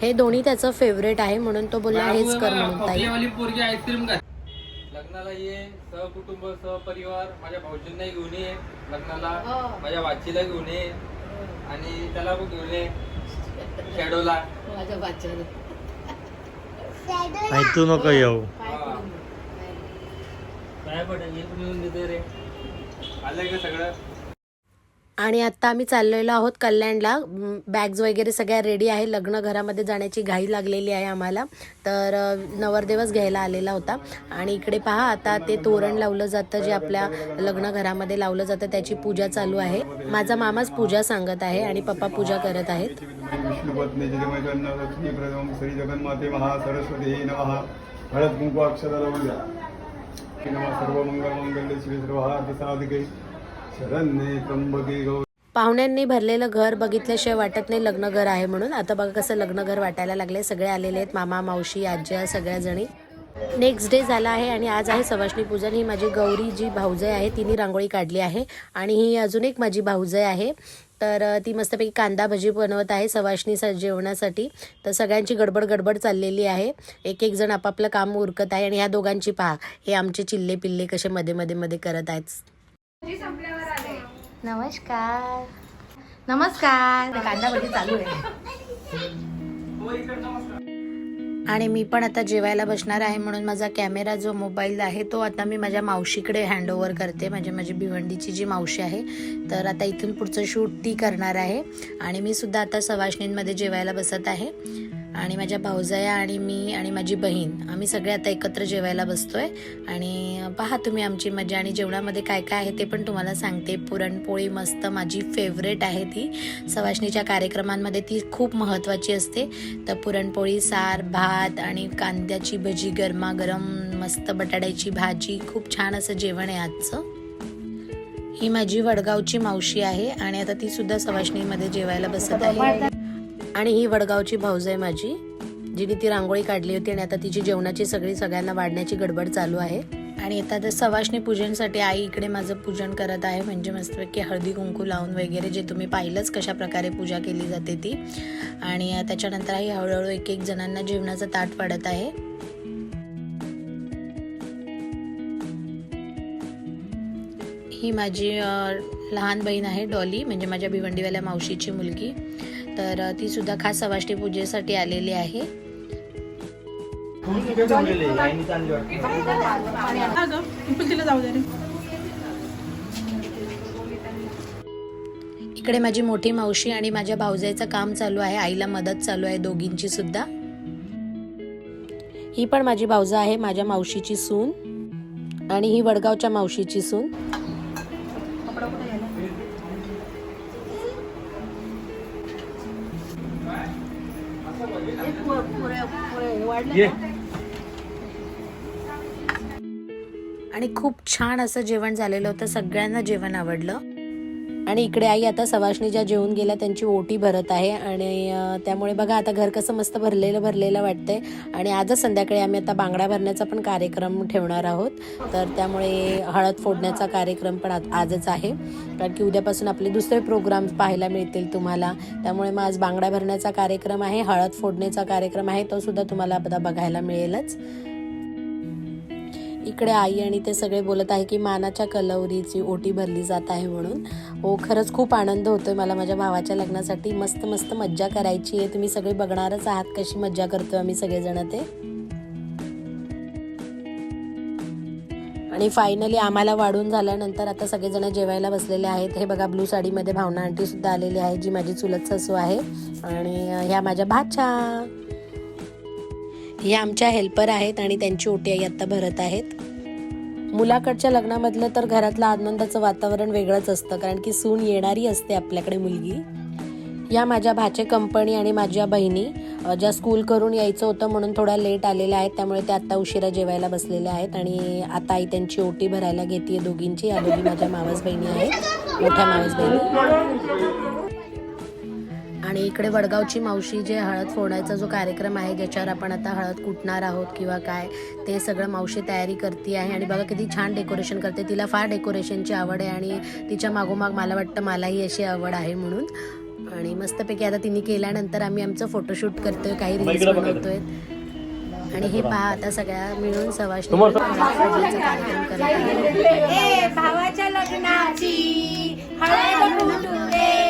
हे दोन्ही त्याचं फेवरेट आहे म्हणून तो बोलला हेच कर म्हणून ताई. आईस्क्रीम लग्नाला ये सहकुटुंब सहपरिवार माझ्या भाऊजींनाही घेऊन ये लग्नाला माझ्या वाचीला घेऊन ये आणि त्याला पण घेऊन ये शॅडोला माझ्या नाही तू नको येऊ. काय पडेल एक मिळून देते रे. आलंय का सगळं? आणि आता आम्ही चाललेलो आहोत कल्याणला. बॅग्स वगैरे सगळ्या रेडी आहे. लग्न घरामध्ये जाण्याची घाई लागलेली आहे आम्हाला. तर नवरदेवच घ्यायला आलेला होता. आणि इकडे पहा आता ते तोरण लावलं जातं जे आपल्या लग्न घरामध्ये लावलं जातं त्याची पूजा चालू आहे. माझा मामाच पूजा सांगत आहे आणि पप्पा पूजा करत आहेत. श्री जगन्माते महा सरस्वती हळद कुंकू सर्व मंगल मंगल श्री सर्व साधिके पाहुण्यांनी भरलेलं घर बघितल्याशिवाय वाटत नाही लग्न घर आहे म्हणून. आता बघा कसं लग्न घर वाटायला लागले सगळे आलेले आहेत. मामा मावशी आज्या सगळ्या जणी. नेक्स्ट डे झाला आहे आणि आज आहे सवाष्णी पूजन. ही माझी गौरी जी भाऊजय आहे तिने रांगोळी काढली आहे. आणि ही अजून एक माझी भाऊजय आहे. तर ती मस्तपैकी कांदा भजी बनवत आहे सवाष्णी स जेवणासाठी. तर सगळ्यांची गडबड गडबड चाललेली आहे. एक एक जण आपापलं काम उरकत आहे आणि ह्या दोघांची पहा. हे आमचे चिल्ले पिल्ले कसे मध्ये मध्ये मध्ये करत आहेत. नमस्कार. नमस्कार. कांदा भजी चालू आहे. आणि मी पण आता जेवायला बसणार आहे म्हणून माझा कॅमेरा जो मोबाईल आहे तो आता मी माझ्या मावशीकडे हँडओव्हर करते. म्हणजे माझी भिवंडीची जी मावशी आहे तर आता इथून पुढचं शूट ती करणार आहे. आणि मी सुद्धा आता सवाशणींमध्ये जेवायला बसत आहे. आणि माझ्या भाऊजाया आणि मी आणि माझी बहीण आम्ही सगळे आता एकत्र जेवायला बसतोय. आणि पहा तुम्ही आमची मजा आणि जेवणामध्ये काय काय आहे ते पण तुम्हाला सांगते. पुरणपोळी मस्त माझी फेवरेट आहे ती. सवाशणीच्या कार्यक्रमांमध्ये ती खूप महत्त्वाची असते. तर पुरणपोळी सार भात आणि कांद्याची भजी गरमागरम मस्त बटाट्याची भाजी खूप छान असं जेवण आहे आजचं. ही माझी वडगावची मावशी आहे आणि आता ती सुद्धा सवाशणीमध्ये जेवायला बसत आहे. आणि ही वडगावची भाऊज आहे माझी जिने ती रांगोळी काढली होती आणि आता तिची जेवणाची सगळी सगळ्यांना वाढण्याची गडबड चालू आहे. आणि आता तर सवाष्णी पूजनसाठी आई इकडे माझं पूजन करत आहे म्हणजे मस्तपैकी हळदी कुंकू लावून वगैरे जे तुम्ही पाहिलंच कशा प्रकारे पूजा केली जाते ती. आणि त्याच्यानंतर आई हळूहळू एक एक जणांना जेवणाचं ताट पडत आहे. ही माझी लहान बहीण आहे डॉली म्हणजे माझ्या भिवंडीवाल्या मावशीची मुलगी. तर तीसुद्धा ती सुद्धा खास सवाष्टी पूजेसाठी आलेली आहे. इकडे माझी मोठी मावशी आणि माझ्या भाऊजाईचं काम चालू आहे. आईला मदत चालू आहे दोघींची सुद्धा. ही पण माझी भाऊजा आहे माझ्या मावशीची सून आणि ही वडगावच्या मावशीची सून. आणि खूप छान असं जेवण झालेलं होतं. सगळ्यांना जेवण आवडलं. आणि इकडे आई आता सवाष्णी ज्या जेवून गेल्या त्यांची ओटी भरत आहे आणि त्यामुळे बघा आता घर कसं मस्त भरलेलं भरलेलं वाटतंय. आणि आजच संध्याकाळी आम्ही आता बांगडा भरण्याचा पण कार्यक्रम ठेवणार आहोत. तर त्यामुळे हळद फोडण्याचा कार्यक्रम पण आज- आजच आहे. कारण की उद्यापासून आपले दुसरे प्रोग्राम पाहायला मिळतील तुम्हाला. त्यामुळे मग आज बांगडा भरण्याचा कार्यक्रम आहे हळद फोडण्याचा कार्यक्रम आहे तो सुद्धा तुम्हाला आता बघायला मिळेलच. इकडे आई आणि ते सगळे बोलत आहे की मानाच्या कलवरीची ओटी भरली जात आहे म्हणून. हो खरंच खूप आनंद होतोय मला माझ्या भावाच्या लग्नासाठी. मस्त मस्त मज्जा करायची आहे. तुम्ही सगळे बघणारच आहात कशी मज्जा करतोय आम्ही सगळेजण ते. आणि फायनली आम्हाला वाढून झाल्यानंतर आता सगळेजण जेवायला बसलेले आहेत. हे बघा ब्लू साडीमध्ये भावना आंटी सुद्धा आलेली आहे जी माझी चुलत सासू आहे. आणि ह्या माझ्या भाच्या. हे आमच्या हेल्पर आहेत आणि त्यांची ओटी आई आत्ता भरत आहेत. मुलाकडच्या लग्नामधलं तर घरातलं आनंदाचं वातावरण वेगळंच असतं कारण की सून येणारी असते आपल्याकडे मुलगी. या माझ्या भाचे कंपनी आणि माझ्या बहिणी ज्या स्कूल करून यायचं होतं म्हणून थोड्या लेट आलेल्या आहेत त्यामुळे त्या आत्ता उशिरा जेवायला बसलेल्या आहेत आणि आता आई त्यांची ओटी भरायला घेते दोघींची. या दोघी माझ्या मावस बहिणी आहेत मोठ्या मावस बहिणी आणि इकडे वडगावची मावशी जे हळद फोडायचा जो कार्यक्रम आहे ज्याच्यावर आपण आता हळद कुटणार आहोत किंवा काय ते सगळं मावशी तयारी करते आहे. आणि बघा किती छान डेकोरेशन करते. तिला फार डेकोरेशनची आवड आहे आणि तिच्या मागोमाग मला वाटतं मलाही अशी आवड आहे म्हणून. आणि मस्तपैकी आता तिने केल्यानंतर आम्ही आमचं फोटोशूट करतोय काही रील्स बनवतोय. आणि हे पहा आता सगळ्या मिळून सवाशणी कार्यक्रम करत आहे.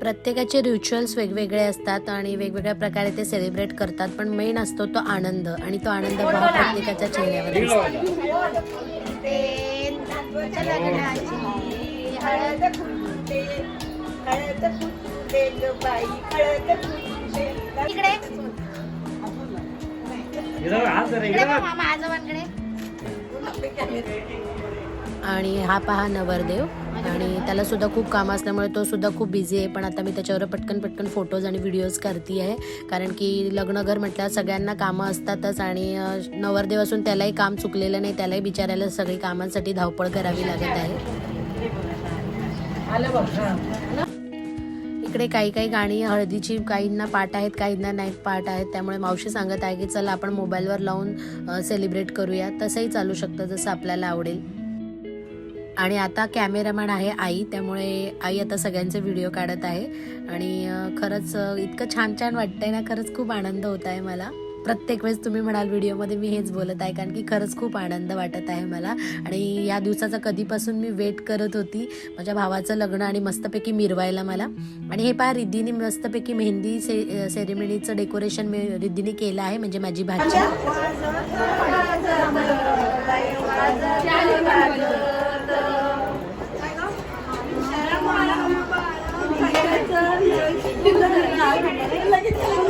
प्रत्येकाचे रिच्युअल्स वेगवेगळे असतात आणि वेगवेगळ्या प्रकारे ते सेलिब्रेट करतात पण मेन असतो तो आनंद आणि तो आनंद भाव प्रत्येकाच्या चेहऱ्यावर इकडे. मामा आजोबांकडे आणि हा पहा नवरदेव. आणि त्याला सुद्धा खूप काम असल्यामुळे तो सुद्धा खूप बिझी आहे. पण आता मी त्याच्यावर पटकन पटकन फोटोज आणि व्हिडिओज करते आहे कारण की लग्नघर म्हटल्यावर सगळ्यांना कामं असतातच. आणि नवरदेव असून त्यालाही काम चुकलेलं नाही. त्यालाही बिचारायला सगळी कामांसाठी धावपळ करावी लागत आहे. इकडे काही काही गाणी हळदीची काहींना पाठ आहेत काहींना नाही पाठ आहेत. त्यामुळे मावशी सांगत आहे की चला आपण मोबाईलवर लावून सेलिब्रेट करूया. तसंही चालू शकतं जसं आपल्याला आवडेल. आणि आता कॅमेरामॅन आहे आई त्यामुळे आई आता सगळ्यांचे व्हिडिओ काढत आहे आणि खरंच इतकं छान छान वाटतंय ना खरंच खूप आनंद होत आहे मला प्रत्येक वेळेस तुम्ही म्हणाल व्हिडिओमध्ये मी हेच बोलत आहे कारण की खरंच खूप आनंद वाटत आहे मला आणि या दिवसाचा कधीपासून मी वेट करत होती माझ्या भावाचं लग्न आणि मस्तपैकी मिरवायला मला आणि हे पहा रिद्धीने मस्तपैकी मेहंदी से सेरेमनीचं डेकोरेशन मी रिद्धीने केलं आहे म्हणजे माझी भाजी Thank you.